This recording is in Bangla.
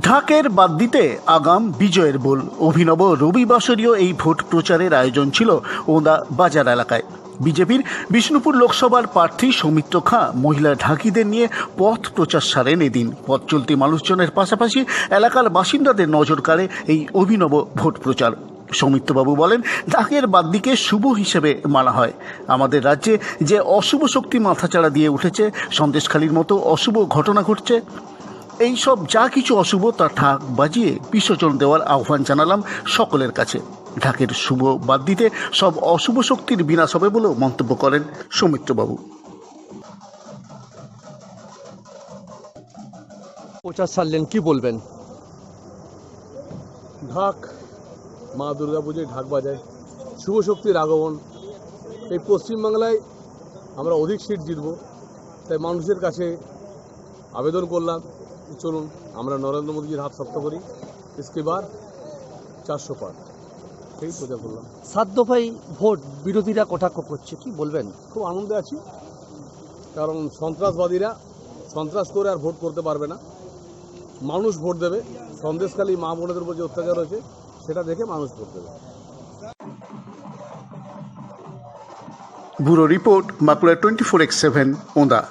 ঢাকের বাদ দিতে আগাম বিজয়ের বল। অভিনব রবিবাসরীয় এই ভোট প্রচারের আয়োজন ছিল ওদা বাজার এলাকায়। বিজেপির বিষ্ণুপুর লোকসভার প্রার্থী সৌমিত্র খাঁ মহিলা ঢাকিদের নিয়ে পথ প্রচার সারেন এদিন। পথ চলতি মানুষজনের পাশাপাশি এলাকার বাসিন্দাদের নজর কাড়ে এই অভিনব ভোট প্রচার। সৌমিত্রবাবু বলেন, ঢাকের বাদদিকে শুভ হিসেবে মানা হয়। আমাদের রাজ্যে যে অশুভ শক্তি মাথাচাড়া দিয়ে উঠেছে, সন্দেশখালির মতো অশুভ ঘটনা ঘটছে এই সব যা কিছু অশুভ তা ঠাক বাজিয়ে বিসর্জন দেওয়ার আহ্বান জানালাম সকলের কাছে। ঢাকের শুভ বাদ দিতে সব অশুভ শক্তির বিনাশ হবে বলেও মন্তব্য করেন সৌমিত্রবাবু। প্রচার সারলেন কি বলবেন? ঢাক মা দুর্গা পুজোয় ঢাক বাজায়। শুভ শক্তির আগমন। এই পশ্চিমবাংলায় আমরা অধিক সিট জিতব তাই মানুষের কাছে আবেদন করলাম। চলুন আমরা নরেন্দ্র মোদীজির হাত শক্ত করি। বার চারশো পার। সেই প্রচার করলাম সাত দফাই ভোট বিরোধীরা কটাক্ষ করছে কি বলবেন? খুব আনন্দে আছি। কারণ সন্ত্রাসবাদীরা সন্ত্রাস করে আর ভোট করতে পারবে না। মানুষ ভোট দেবে। সন্দেশখালী মা বোনেদের উপর যে অত্যাচার হয়েছে সেটা দেখে মানুষ ভোট দেবে। Bureau report Bankura twenty four x seven Onda.